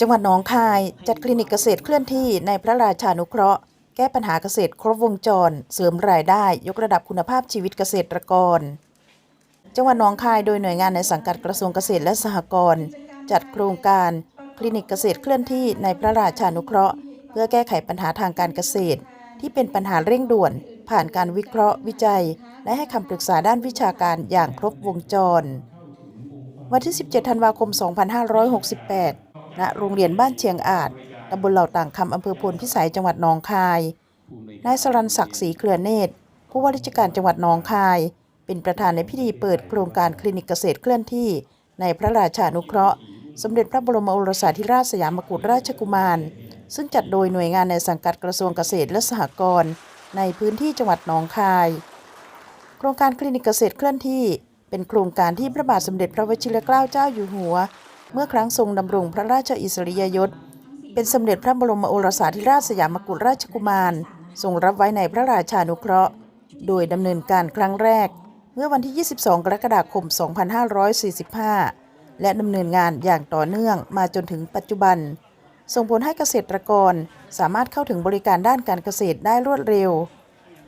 จังหวัดหนองคายจัดคลินิกเกษตรเคลื่อนที่ในพระราชานุเคราะห์ แก้ปัญหาเกษตรครบวงจร เสริมรายได้ ยกระดับคุณภาพชีวิตเกษตรกร จังหวัดหนองคายโดยหน่วยงานในสังกัดกระทรวงเกษตรและสหกรณ์จัดโครงการคลินิกเกษตรเคลื่อนที่ในพระราชานุเคราะห์ เพื่อแก้ไขปัญหาทางการเกษตร ที่เป็นปัญหาเร่งด่วน ผ่านการวิเคราะห์ วิจัย และให้คำปรึกษาด้านวิชาการอย่างครบวงจร วันที่ 17 ธันวาคม 2568 ณโรงเรียนบ้านเชียงอาจตำบลเหล่าต่างคำอำเภอพลพิสัยจังหวัดหนองคายนายสรันศักดิ์ศรีเครือเนตรผู้ว่าราชการจังหวัดหนองคาย เป็นประธานในพิธีเปิดโครงการคลินิกเกษตรเคลื่อนที่ ในพระราชานุเคราะห์ สมเด็จพระบรมโอรสาธิราชสยามกุฎราชกุมาร ซึ่งจัดโดยหน่วยงานในสังกัดกระทรวงเกษตรและสหกรณ์ในพื้นที่จังหวัดหนองคาย โครงการคลินิกเกษตรเคลื่อนที่ เป็นโครงการที่พระบาทสมเด็จพระวชิรเกล้าเจ้าอยู่หัว เมื่อครั้งทรงดำรงพระราชอิสริยยศ เป็นสมเด็จพระบรมโอรสาธิราชสยามกุฎราชกุมาร ทรงรับไว้ในพระราชานุเคราะห์ โดยดำเนินการครั้งแรก เมื่อวันที่ 22 กรกฎาคม 2545 และดำเนินงานอย่างต่อเนื่องมาจนถึงปัจจุบัน ส่งผลให้เกษตรกรสามารถเข้าถึงบริการด้านการเกษตรได้รวดเร็ว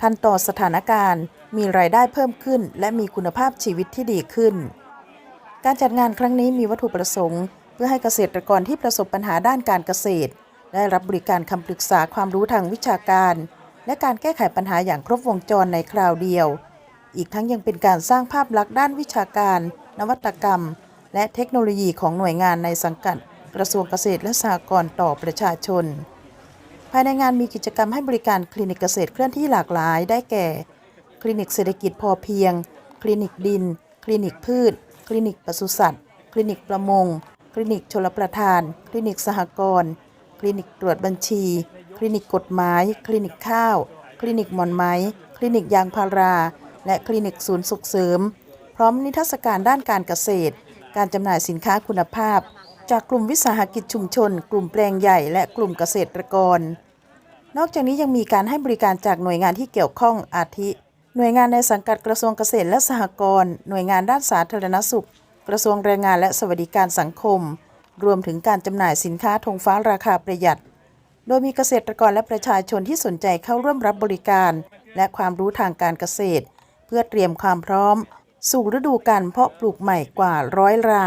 ทันต่อสถานการณ์ มีรายได้เพิ่มขึ้น และมีคุณภาพชีวิตที่ดีขึ้น การจัดงานครั้งนี้มีวัตถุประสงค์ เพื่อให้เกษตรกรที่ประสบปัญหาด้านการเกษตร ได้รับบริการคำปรึกษาความรู้ทางวิชาการ และการแก้ไขปัญหาอย่างครบวงจรในคราวเดียว อีกทั้งยังเป็นการสร้างภาพลักษณ์ด้านวิชาการ นวัตกรรม และเทคโนโลยีของหน่วยงานในสังกัด กระทรวงเกษตรและสหกรณ์ต่อประชาชน ภายในงานมีกิจกรรมให้บริการคลินิกเกษตรเคลื่อนที่หลากหลาย ได้แก่ คลินิกเศรษฐกิจพอเพียง คลินิกดิน คลินิกพืช คลินิกปศุสัตว์ คลินิกประมง คลินิกชลประทาน คลินิกสหกรณ์ คลินิกตรวจบัญชี คลินิกกฎหมาย คลินิกข้าว คลินิกหมอนไม้คลินิกยางพารา และคลินิกศูนย์สุขเสริม พร้อมนิทรรศการด้านการเกษตร การจำหน่ายสินค้าคุณภาพ จากกลุ่มวิสาหกิจชุมชน กลุ่มแปลงใหญ่ และกลุ่มเกษตรกร นอกจากนี้ยังมีการให้บริการจากหน่วยงานที่เกี่ยวข้องอาทิ หน่วยงานในสังกัดกระทรวงเกษตรและสหกรณ์หน่วยงานด้านสาธารณสุข กระทรวงแรงงานและสวัสดิการสังคม รวมถึงการจำหน่ายสินค้าธงฟ้าราคาประหยัด โดยมีเกษตรกรและประชาชนที่สนใจเข้าร่วมรับบริการ และความรู้ทางการเกษตร เพื่อเตรียมความพร้อม สู่ฤดูการเพาะปลูกใหม่กว่าร้อยราย